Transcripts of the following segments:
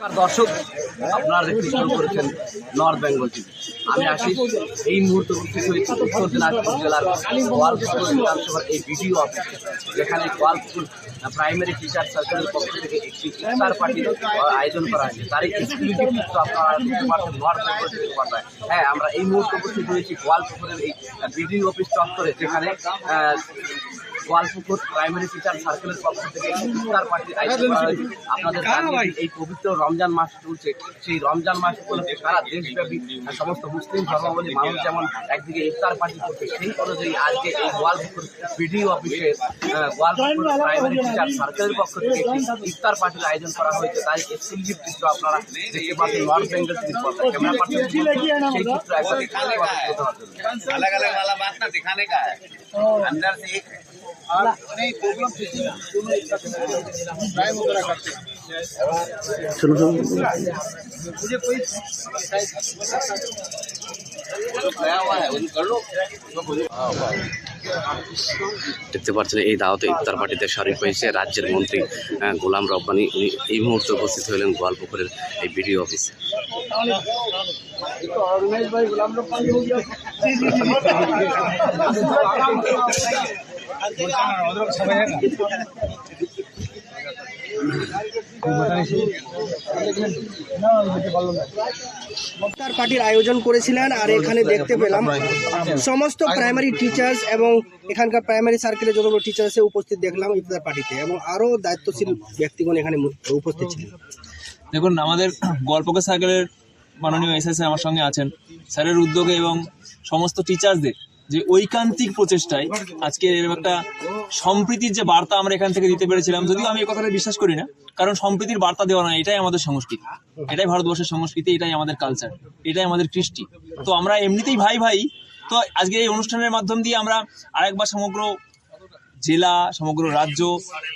দর্শক, আপনারা দেখতে শুরু করেছেন নর্থ বেঙ্গল টিভি। আমি আসি এই মুহূর্তে উপস্থিত হয়েছি উত্তর দিনাজপুর জেলার গোয়ালপুর বিধানসভার এই বিডিও অফিসে, যেখানে গোয়ালপুর প্রাইমারি টিচার সার্কেলের পক্ষ থেকে একটি ইফতার পার্টির আয়োজন করা হয়েছে। তার এক্সক্লুসিভ চিত্র আপনারা নর্থ বেঙ্গল টিভির পর্দায়। হ্যাঁ আমরা এই মুহূর্তে উপস্থিত হয়েছি গোয়ালপুরের এই বিডিও অফিস চত্বরে, যেখানে গোয়ালপুকুর প্রাইমারি টিচার সার্কেলের পক্ষ থেকে একটি ইফতার পার্টির আয়োজন করা হয়েছে আপনাদের জানিয়ে দিই, এই পবিত্র রমজান মাস চলছে সেই রমজান মাস উপলক্ষে সারা দেশব্যাপী সমস্ত মুসলিম ধর্মাবলী মানুষ যেমন একদিকে ইফতার পার্টি করছে সেই অনুযায়ী আজকে এই গোয়ালপুকুর বিডিও অফিসে আহ, গোয়ালপুকুর প্রাইমারি টিচার সার্কেলের পক্ষ থেকে একটি ইফতার পার্টির আয়োজন করা হয়েছে তাই এক্সক্লুসিভ চিত্র আপনারা দেখতে পাচ্ছেন নর্থ বেঙ্গল টিভির পর্দায় ক্যামেরা পার্সন সেই চিত্র একবার দেখতে পাচ্ছেন अलग अलग वाला बात ना दिखाने का है अंदर से एक नहीं प्रॉब्लम मुझे कोई गया हुआ है उनको कर लो দেখতে পাচ্ছেন এই দাওয়াতে ইফতার পার্টিতে শরিক হয়েছে রাজ্যের মন্ত্রী আহ, গোলাম রব্বানি উনি এই মুহূর্তে উপস্থিত হলেন গোয়ালপুকুরের এই বিডিও অফিসে ইফতার পার্টির আয়োজন করেছিলেন আর এখানে দেখতে পেলাম সমস্ত প্রাইমারি টিচার্স এবং এখানকার প্রাইমারি সার্কেলে যতগুলো টিচার আছে উপস্থিত দেখলাম ইফতার পার্টিতে এবং আরও দায়িত্বশীল ব্যক্তিগণ এখানে উপস্থিত ছিলেন। দেখুন, আমাদের গল্পকে সার্কেলের মাননীয় এসএসএ আমার সঙ্গে আছেন। স্যারের উদ্যোগে এবং সমস্ত টিচার্সদের যে ঐকান্তিক প্রচেষ্টায় আজকে একটা সম্প্রীতির যে বার্তা আমরা এখান থেকে দিতে পেরেছিলাম, যদিও আমি এই কথাটা বিশ্বাস করি না, কারণ সম্প্রীতির বার্তা দেওয়া নয়, এটাই আমাদের সংস্কৃতি। এটাই ভারতবর্ষের সংস্কৃতি, এটাই আমাদের কালচার এটাই আমাদের কৃষ্টি। তো আমরা এমনিতেই ভাই ভাই, তো আজকে এই অনুষ্ঠানের মাধ্যম দিয়ে আমরা আরেকবার সমগ্র জেলা, সমগ্র রাজ্য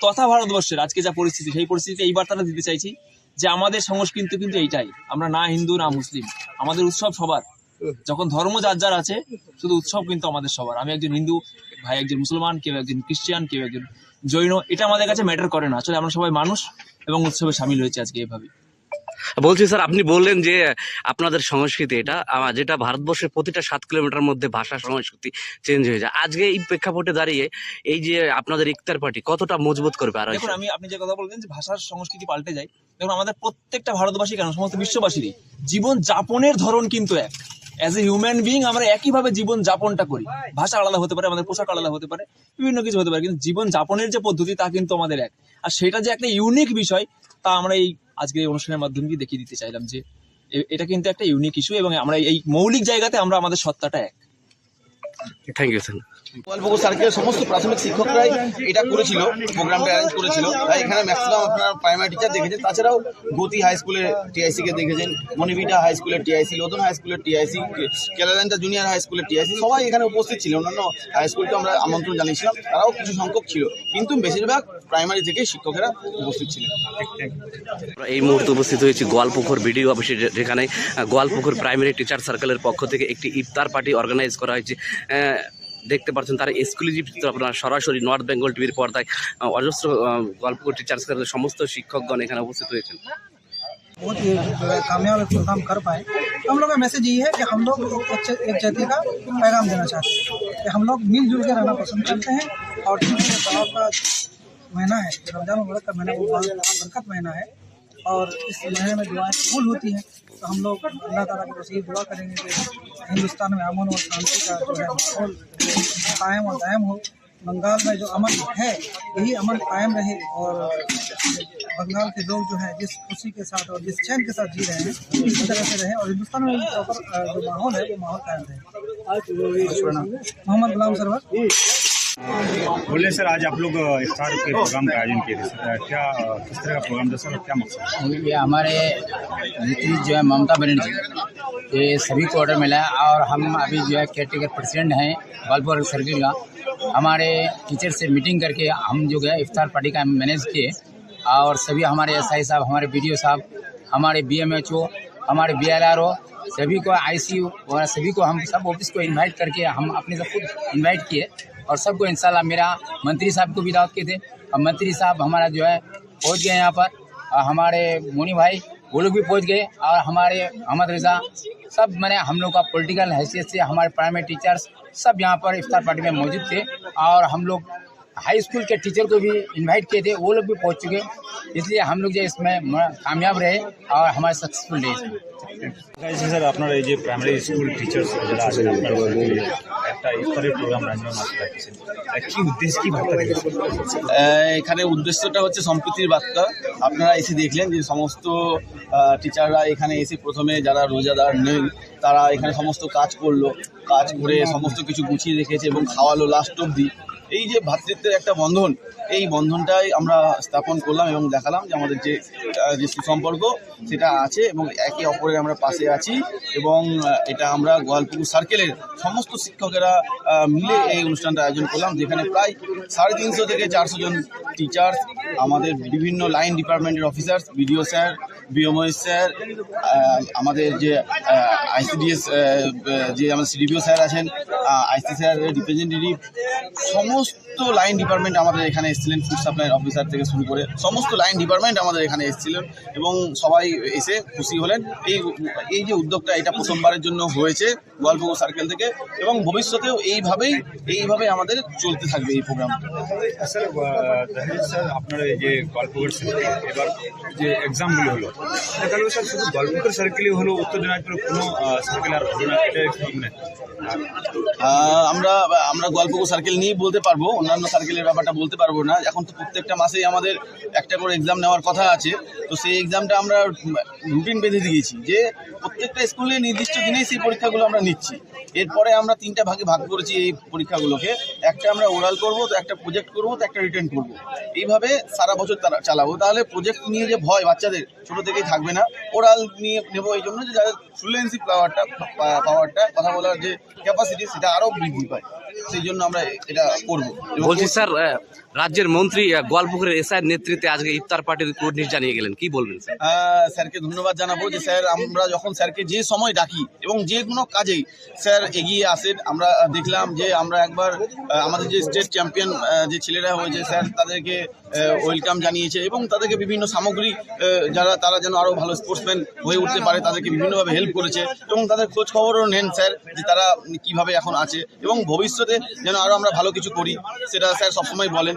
তথা ভারতবর্ষের আজকে যা পরিস্থিতি, সেই পরিস্থিতিতে এই বার্তাটা দিতে চাইছি যে আমাদের সংস্কৃতি কিন্তু এইটাই, আমরা না হিন্দু, না মুসলিম, আমাদের উৎসব সবার। যখন ধর্ম যার যার আছে শুধু উৎসব কিন্তু আমাদের সবার। আমি একজন হিন্দু ভাই একজন মুসলমান কেউ একজন খ্রিস্টান কেউ একজন জৈন এটা আমাদের কাছে ম্যাটার করে না। আসলে আমরা সবাই মানুষ এবং উৎসবে সামিল হয়েছে আজকে এভাবে বলছি স্যার আপনি বললেন যে আপনাদের সংস্কৃতি এটা যেটা ভারতবর্ষের প্রতিটা সাত কিলোমিটার মধ্যে ভাষা সংস্কৃতি চেঞ্জ হয়ে যায় আজকে এই প্রেক্ষাপটে দাঁড়িয়ে এই যে আপনাদের ইফতার পার্টি কতটা মজবুত করবে আর দেখুন আমি আপনি যে কথা বললেন যে ভাষার সংস্কৃতি পাল্টে যায় দেখুন আমাদের প্রত্যেকটা ভারতবাসী কেন? সমস্ত বিশ্ববাসীরই। জীবন যাপনের ধরন কিন্তু এক। অ্যাজ এ হিউম্যান বিং আমরা একইভাবে জীবন যাপনটা করি। ভাষা আলাদা হতে পারে, আমাদের পোশাক আলাদা হতে পারে, বিভিন্ন কিছু হতে পারে, কিন্তু জীবন যাপনের যে পদ্ধতি, তা কিন্তু আমাদের এক। আর সেটা যে একটা ইউনিক বিষয়, তা আমরা এই আজকের এই অনুষ্ঠানের মাধ্যমে দেখিয়ে দিতে চাইলাম যে এটা কিন্তু একটা ইউনিক ইস্যু এবং আমরা এই মৌলিক জায়গাতে আমরা আমাদের সত্তাটা এক। থ্যাংক ইউ গোয়ালপুকুর সার্কেলের সমস্ত প্রাথমিক শিক্ষকরাই এটা করেছিল প্রোগ্রামটা অ্যারেঞ্জ করেছিল। তাই এখানে ম্যাক্সিমাম আপনারা প্রাইমারি টিচার দেখেছেন, তাছাড়াও গতি হাই স্কুলের টিআইসি কে দেখেছেন মনিবিটা হাই স্কুলের টিআইসি লোদন হাই স্কুলের টিআইসি কেলালেন্টা জুনিয়র হাই স্কুলের টিআইসি সবাই এখানে উপস্থিত ছিল। অন্যান্য হাই স্কুলকে আমরা আমন্ত্রণ জানিয়েছিলাম, তারাও কিছু সংখ্যক ছিল, কিন্তু বেশিরভাগ প্রাইমারি থেকে শিক্ষকেরা উপস্থিত আমরা এই মুহূর্তে উপস্থিত হয়েছি গোয়ালপুকুর বিডিও অফিসে যেখানে গোয়ালপুকুর প্রাইমারি টিচার সার্কেলের পক্ষ থেকে একটি ইফতার পার্টি অর্গানাইজ করা হয়েছে। দেখতে পাচ্ছেন তার এক্সক্লুসিভ চিত্র আপনারা সরাসরি নর্থ বেঙ্গল টিভির পর্দায় আহ, অজস্র আহ, গোয়ালপুকুর টিচার সার্কেলের সমস্ত শিক্ষকগণ এখানে উপস্থিত হয়েছেন बहुत ही जो है कामयाब एक प्रोग्राम कर पाए तो हम लोग का मैसेज यही है कि हम लोग एक एक जाति का पैगाम देना चाहते हैं कि हम लोग मिलजुल के रहना पसंद करते हैं और चूंकि ये तलाब का महीना है जो रमजान मुबारक का महीना वो बहुत बरकत महीना है और इस महीने में दुआएँ कबूल होती हैं तो हम लोग अल्लाह ताला की यही दुआ करेंगे कि हिंदुस्तान में अमन और शांति का जो है माहौल कायम और दायम हो। बंगाल में जो अमन है यही अमन कायम रहे और बंगाल के लोग जो है जिस खुशी के साथ और जिस चैन के साथ जी रहे हैं इसी तरह से रहे और हिंदुस्तान में प्रॉपर जो माहौल है वो माहौल कायम रहे। मोहम्मद गुलाम सरवर। बोले सर, आज आप लोग इफ्तार के प्रोग्राम का आयोजन किए थे। क्या किस तरह का प्रोग्राम था सर क्या मकसद ये हमारे नेत्री जो है, ममता बनर्जी, ये सभी को ऑर्डर मिला है और हम अभी जो है केयर टेकर प्रेसिडेंट हैं गोलपुर सर्किल का। हमारे टीचर से मीटिंग करके हम जो है इफ्तार पार्टी का मैनेज किए और सभी हमारे एस आई साहब, हमारे बी साहब, हमारे बी एम एच ओ हमारे बी एल आर ओ सभी को आई सी वगैरह सभी को हम सब ऑफ़िस को इनवाइट करके हम अपने से खुद इनवाइट किए। और सबको इंशाल्लाह मेरा मंत्री साहब को भी दावत किए थे और मंत्री साहब हमारा जो है, पहुँच गए यहाँ पर। और हमारे मोनी भाई, वो लोग भी पहुँच गए और हमारे अहमद रजा, सब मैंने हम लोग का पॉलिटिकल हैसियत से, हमारे प्राइमरी टीचर्स सब यहाँ पर इफ्तार पार्टी में मौजूद थे और हम लोग हाई स्कूल के टीचर को भी इनवाइट किए थे वो लोग भी पहुंच चुके इसलिए हम लोग जो इसमें म- कामयाब रहे और हमारे सक्सेसफुल रहे इसमें গাইজ স্যার আপনার এই যে প্রাইমারি স্কুল টিচার্স যারা আছেন আপনার একটা ইফতারের প্রোগ্রাম রান্নার মাঝে রাখছেন কি উদ্দেশ্য কি ভাবতে রেখেছেন আহ, এখানে উদ্দেশ্যটা হচ্ছে সম্প্রীতির বার্তা আপনারা এসে দেখলেন যে সমস্ত টিচাররা এখানে এসে প্রথমে যারা রোজাদার নেই তারা এখানে সমস্ত কাজ করলো কাজ করে সমস্ত কিছু গুছিয়ে রেখেছে এবং খাওয়ালো লাস্ট অবধি এই যে ভ্রাতৃত্বের একটা বন্ধন, এই বন্ধনটাই আমরা স্থাপন করলাম এবং দেখালাম যে আমাদের যে যে সুসম্পর্ক সেটা আছে এবং একে অপরের আমরা পাশে আছি এবং এটা আমরা গোয়ালপুকুর সার্কেলের সমস্ত শিক্ষকেরা মিলে এই অনুষ্ঠানটা আয়োজন করলাম, যেখানে প্রায় সাড়ে তিনশো থেকে চারশো জন টিচার্স আমাদের বিভিন্ন লাইন ডিপার্টমেন্টের officers BDO sir BMOs sir আমাদের যে আইসিডিএস যে আমাদের সিডিপিও স্যার আছেন আইসি স্যার রিপ্রেজেন্টেটিভ সমস্ত tenemos লাইন ডিপার্টমেন্ট আমাদের এখানে এসেছিলেন ফুড সাপ্লাই অফিসার থেকে শুরু করে সমস্ত লাইন ডিপার্টমেন্ট আমাদের এখানে এসেছিলেন এবং সবাই এসে খুশি হলেন। এই এই যে উদ্যোগটা এটা প্রথমবারের জন্য হয়েছে গোয়ালপুকুর সার্কেল থেকে এবং ভবিষ্যতেও এইভাবেই এইভাবে আমাদের চলতে থাকবে এই প্রোগ্রামটা স্যার স্যার আপনার এই যে গল্পকর এবার যে এক্সামগুলো হলো স্যার শুধু সার্কেলই হলো উত্তর দিনাজপুরের কোনো সার্কেল আর হলো না এটা একটু আহ, আমরা আমরা গল্পকো সার্কেল নিয়েই বলতে পারব অন্যান্য সার্কেলের ব্যাপারটা বলতে পারব না। এখন তো প্রত্যেকটা মাসেই আমাদের একটা করে এক্সাম নেওয়ার কথা আছে। তো সেই এক্সামটা আমরা রুটিন বেঁধে দিয়েছি যে প্রত্যেকটা স্কুলে নির্দিষ্ট দিনেই সেই পরীক্ষাগুলো আমরা নিচ্ছি। এরপরে আমরা তিনটা ভাগে ভাগ করেছি এই পরীক্ষাগুলোকে। একটা আমরা ওরাল করব, তো একটা প্রজেক্ট করব, তো একটা রিটার্ন করব। এইভাবে সারা বছর তারা চালাবো। তাহলে প্রজেক্ট নিয়ে যে ভয় বাচ্চাদের, ছোট থেকেই থাকবে না। ওরাল নিয়ে নেব এই জন্য যে যাদের ফ্লুয়েন্সি পাওয়ারটা পাওয়ারটা কথা বলার যে ক্যাপাসিটি সেটা আরও বৃদ্ধি পায়। সেই জন্য আমরা এটা করব। বলছি স্যার রাজ্যের মন্ত্রী গোয়ালপুকুরের এসআইয়ের নেতৃত্বে আজকে ইফতার পার্টির কুর্নিশ জানিয়ে গেলেন। কি বলবেন স্যারকে ধন্যবাদ জানাব যে স্যার, আমরা যখন স্যারকে যে সময় ডাকি এবং যে কোনো কাজেই স্যার এগিয়ে আসেন আমরা দেখলাম যে আমরা একবার আমাদের যে স্টেট চ্যাম্পিয়ন যে ছেলেরা হয়েছে স্যার, তাদেরকে ওয়েলকাম জানিয়েছে এবং তাদেরকে বিভিন্ন সামগ্রী যারা, তারা যেন আরও ভালো স্পোর্টসম্যান হয়ে উঠতে পারে, তাদেরকে বিভিন্নভাবে হেল্প করেছে এবং তাদের খোঁজ খবরও নেন স্যার যে তারা কীভাবে এখন আছে এবং ভবিষ্যতে যেন আরও আমরা ভালো কিছু করি, সেটা স্যার সবসময় বলেন।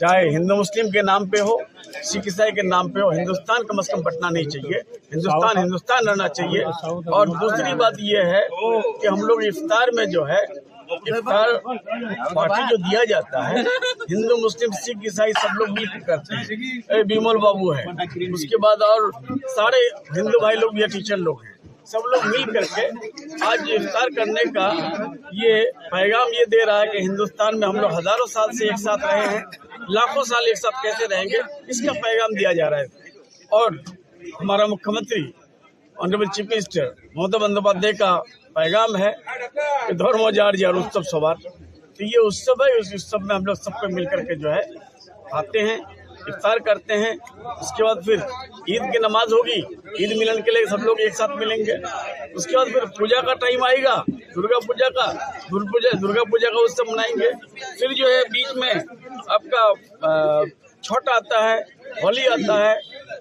चाहे हिंदू मुस्लिम के नाम पे हो सिख ईसाई के नाम पे हो हिंदुस्तान कम से कम बटना नहीं चाहिए। हिंदुस्तान हिंदुस्तान रहना चाहिए। और दूसरी बात ये है कि हम लोग इफ्तार में जो है इफ्तार पार्टी जो दिया जाता है हिंदू मुस्लिम सिख ईसाई सब लोग मिलकर करते हैं। बिमल बाबू है। उसके बाद और सारे हिंदू भाई लोग या टीचर लोग हैं। सब लोग मिल करके आज इफ्तार करने का ये पैगाम ये दे रहा है कि हिंदुस्तान में हम लोग हज़ारों साल से एक साथ रहे हैं, लाखों साल एक साथ कैसे रहेंगे, इसका पैगाम दिया जा रहा है। और हमारा मुख्यमंत्री honourable chief minister Mamata Bandopadhyay का पैगाम है कि धर्म जार्ज और उत्सव सवार। तो ये उत्सव है, उस उत्सव में हम लोग सबको मिल करके जो है, आते हैं। इफ्तार करते हैं, उसके बाद फिर ईद की नमाज़ होगी, ईद मिलन के लिए सब लोग एक साथ मिलेंगे। उसके बाद फिर पूजा का टाइम आएगा, दुर्गा पूजा का दुर्गा पूजा दुर्गा पूजा का उत्सव मनाएँगे। फिर जो है बीच में आपका छठ आता है, होली आता है,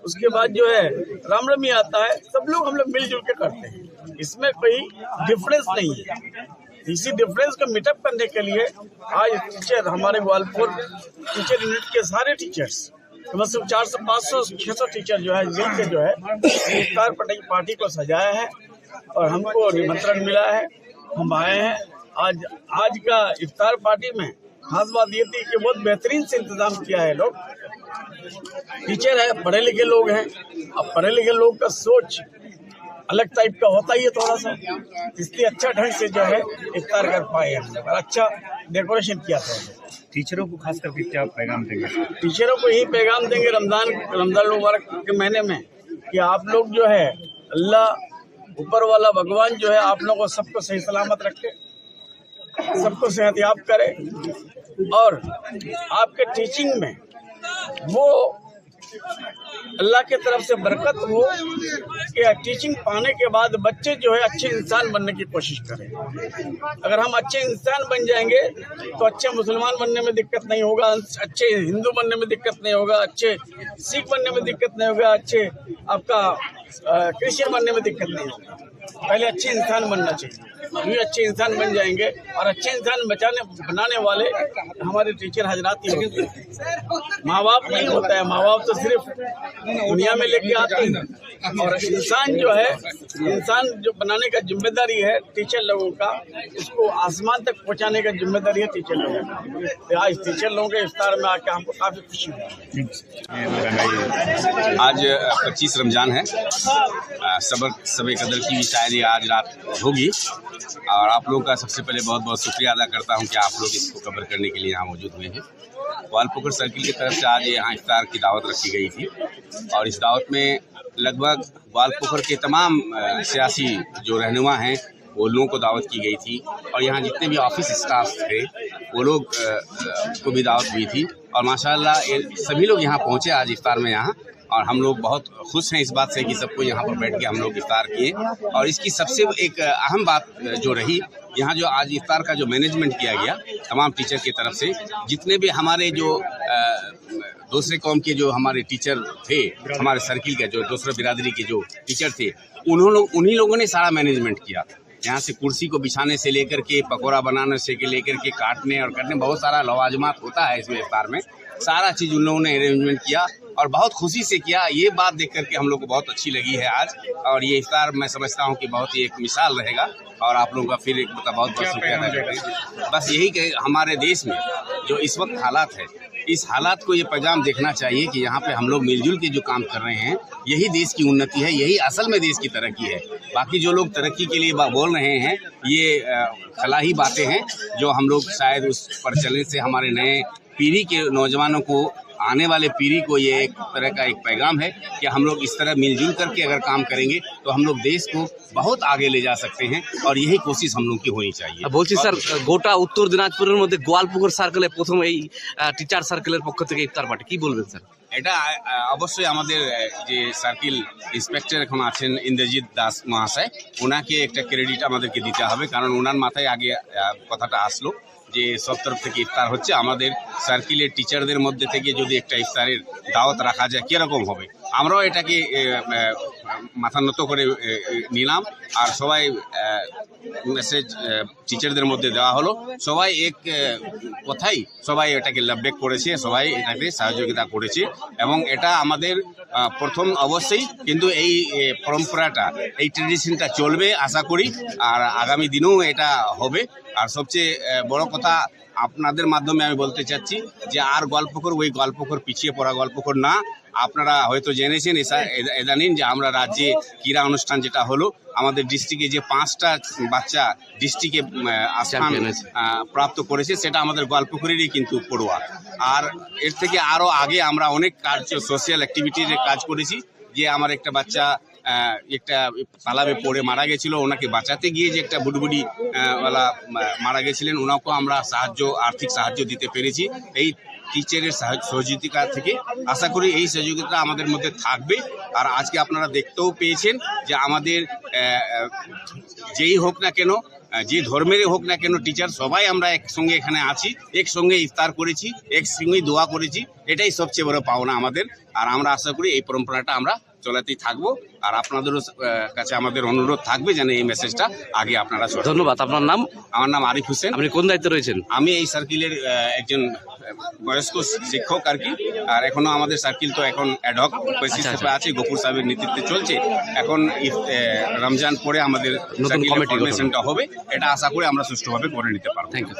उसके बाद जो है रामनवमी आता है, सब लोग हम लोग मिलजुल के करते हैं। इसमें कोई डिफरेंस नहीं है। इसी डिफरेंस को मिटअप करने के लिए आज टीचर हमारे ग्वालपुर टीचर यूनिट के सारे टीचर्स कम से कम चार सौ, पाँच सौ छः सौ टीचर जो है, मिल के जो है इफ्तार पटेल पार्टी को सजाया है और हमको निमंत्रण मिला है। हम आए हैं। आज आज का इफ्तार पार्टी में खास बात ये थी कि बहुत बेहतरीन से इंतज़ाम किया है लोग। टीचर है, पढ़े लिखे लोग हैं। अब पढ़े लिखे लोग का सोच अलग टाइप का होता ही है थोड़ा सा इसलिए अच्छा ढंग से जो है इफ्तार कर पाए हम लोग और अच्छा डेकोरेशन किया था। टीचरों को खास करके क्या पैगाम देंगे? टीचरों को यही पैगाम देंगे रमज़ान रमज़ान मुबारक के महीने में कि आप लोग जो है अल्लाह ऊपर वाला भगवान जो है आप लोगों को सबको सही सलामत रखे सबको सेहत याब करे और आपके टीचिंग में वो अल्लाह की तरफ़ से बरकत हो कि टीचिंग पाने के बाद बच्चे जो है अच्छे इंसान बनने की कोशिश करें। अगर हम अच्छे इंसान बन जाएँगे तो अच्छे मुसलमान बनने में दिक्कत नहीं होगा, अच्छे हिंदू बनने में दिक्कत नहीं होगा, अच्छे सिख बनने में दिक्कत नहीं होगा, अच्छे आपका क्रिश्चियन बनने में दिक्कत नहीं होगा। पहले अच्छे इंसान बनना चाहिए। ये अच्छे इंसान बन जाएँगे और अच्छे इंसान बचाने, बनाने वाले हमारे टीचर हजरात ही माँ बाप नहीं होता है, माँ बाप तो सिर्फ़ दुनिया में लेके आते हैं। और इंसान जो है, इंसान जो बनाने का ज़िम्मेदारी है टीचर लोगों का उसको आसमान तक पहुँचाने का ज़िम्मेदारी है टीचर लोगों का। तो आज टीचर लोगों के इफ्तार में आके हमको काफ़ी खुशी हुई। आज पच्चीस रमज़ान है। सबर सब कदर की भी शायद ये आज रात होगी। और आप लोगों का सबसे पहले बहुत बहुत शुक्रिया अदा करता हूँ कि आप लोग इसको कवर करने के लिए यहाँ मौजूद हुए हैं। वालपुकुर सर्किल की तरफ़ से आज यहाँ इफ्तार की दावत रखी गई थी। और इस दावत में लगभग वालपोखर के तमाम सियासी जो रहनुमा हैं, वो लोगों को दावत की गई थी। और यहाँ जितने भी ऑफ़िस स्टाफ थे, वो लोग को भी दावत हुई थी। और माशाल्लाह सभी लोग यहाँ पहुँचे आज इफ्तार में यहाँ। और हम लोग बहुत खुश हैं इस बात से कि सबको यहाँ पर बैठ के हम लोग इफ्तार किए। और इसकी सबसे एक अहम बात जो रही, यहाँ जो आज इफ्तार का जो मैनेजमेंट किया गया, तमाम टीचर की तरफ़ से, जितने भी हमारे जो दूसरे कौम के जो हमारे टीचर थे, हमारे सर्किल के जो दूसरे बिरादरी के जो टीचर थे, उन्होंने, उन्हीं लोगों ने सारा मैनेजमेंट किया। यहाँ से कुर्सी को बिछाने से लेकर के, पकौड़ा बनाने से लेकर के, काटने और करने, बहुत सारा लवाजमात होता है इसमें इफ्तार में। सारा चीज़ उन लोगों ने अरेंजमेंट किया। और बहुत खुशी से किया। ये बात देख करके हम लोग को बहुत अच्छी लगी है आज। और ये इफ्तार मैं समझता हूँ कि बहुत ही एक मिसाल रहेगा। और आप लोगों का फिर एक मतलब बहुत बहुत शुक्रिया हैं? बस यही कि हमारे देश में जो इस वक्त हालात है इस हालात को ये पैगाम देखना चाहिए कि यहाँ पे हम लोग मिलजुल के जो काम कर रहे हैं यही देश की उन्नति है यही असल में देश की तरक्की है। बाकी जो लोग तरक्की के लिए बोल रहे हैं ये खला खलाही बातें हैं जो हम लोग शायद उस पर चलने से हमारे नए पीढ़ी के नौजवानों को आने वाले पीढ़ी को ये एक तरह का एक पैगाम है कि हम लोग इस तरह मिलजुल करके अगर काम करेंगे तो हम लोग देश को बहुत आगे ले जा सकते हैं और यही कोशिश हम लोग की होनी चाहिए বলছি স্যার গোটা উত্তর দিনাজপুরের মধ্যে গোয়ালপুকুর সার্কেলে প্রথম এই টিচার সার্কেলের পক্ষ থেকে ইফতার পার্টি কি বলবেন স্যার এটা আহ, অবশ্যই আমাদের আহ, যে সার্কিল ইন্সপেক্টর এখন আছেন ইন্দ্রজিৎ দাস মহাশয় ওনাকে একটা ক্রেডিট আমাদেরকে দিতে হবে কারণ ওনার মাথায় আগে আহ, কথাটা আসলো যে সব তরফ থেকে ইফতার হচ্ছে, আমাদের সার্কিলের টিচারদের মধ্যে থেকে যদি একটা ইফতারের দাওয়াত রাখা যায়, কীরকম হবে? আমরাও এটাকে আহ, আহ, মাথা নত করে নিলাম। আর সবাই মেসেজ টিচারদের মধ্যে দেওয়া হলো। সবাই এক কথাই সবাই এটাকে লাভবেক করেছে সবাই এটাকে সহযোগিতা করেছে। এবং এটা আমাদের প্রথম অবশ্যই। কিন্তু এই পরম্পরাটা এই ট্রেডিশনটা চলবে আশা করি। আর আগামী দিনেও এটা হবে। আর সবচেয়ে বড় কথা আপনাদের মাধ্যমে আমি বলতে চাচ্ছি যে আর গল্পকর ওই গল্প গল্পকর পিছিয়ে পড়া গল্পকর না। আপনারা হয়তো জেনেছেন এসা- এদা- এদানিন যে আমরা রাজ্যে ক্রীড়া অনুষ্ঠান যেটা হলো আমাদের ডিস্ট্রিক্টে যে পাঁচটা বাচ্চা ডিস্ট্রিক্টে। আহ, প্রাপ্ত করেছে সেটা আমাদের গল্পকরেরই কিন্তু পড়ুয়া। আর এর থেকে আরও আগে আমরা অনেক কাজ সোশ্যাল অ্যাক্টিভিটির কাজ করেছি যে আমার একটা বাচ্চা একটা তালাবে পড়ে মারা গেছিল ওনাকে বাঁচাতে গিয়ে যে একটা বুডবুডি মা- মারা গেছিলেন ওনাকেও আমরা সাহায্য আর্থিক সাহায্য দিতে পেরেছি। এই টিচারের সহযোগিতা থেকে আশা করি এই সহযোগিতা আমাদের মধ্যে থাকবে। আর আজকে আপনারা দেখতেও পেয়েছেন যে আমাদের যেই হোক না কেন যে ধর্মেরই হোক না কেন টিচার সবাই আমরা একসঙ্গে এখানে আছি, একসঙ্গে ইফতার করেছি একসঙ্গে দোয়া করেছি, এটাই সবচেয়ে বড় পাওনা আমাদের। আর আমরা আশা করি এই পরম্পরাটা আমরা চলাতেই থাকব। আর আপনাদেরও কাছে আমাদের অনুরোধ থাকবে যেন এই মেসেজটা আগে আপনারা। ধন্যবাদ। আপনার নাম? আমার নাম আরিফ হোসেন। আপনি কোন দায়িত্বে রয়েছেন? আমি এই সার্কিলের একজন বয়স্ক শিক্ষক আর কি। আর এখনও আমাদের সার্কিল তো এখন অ্যাডহক আচ্ছা, হিসেবে আছে গফুর সাহেবের নেতৃত্বে চলছে। এখন রমজান পরে আমাদের কমিটি হবে। এটা আশা করে আমরা সুষ্ঠুভাবে করে নিতে পারব। Thank you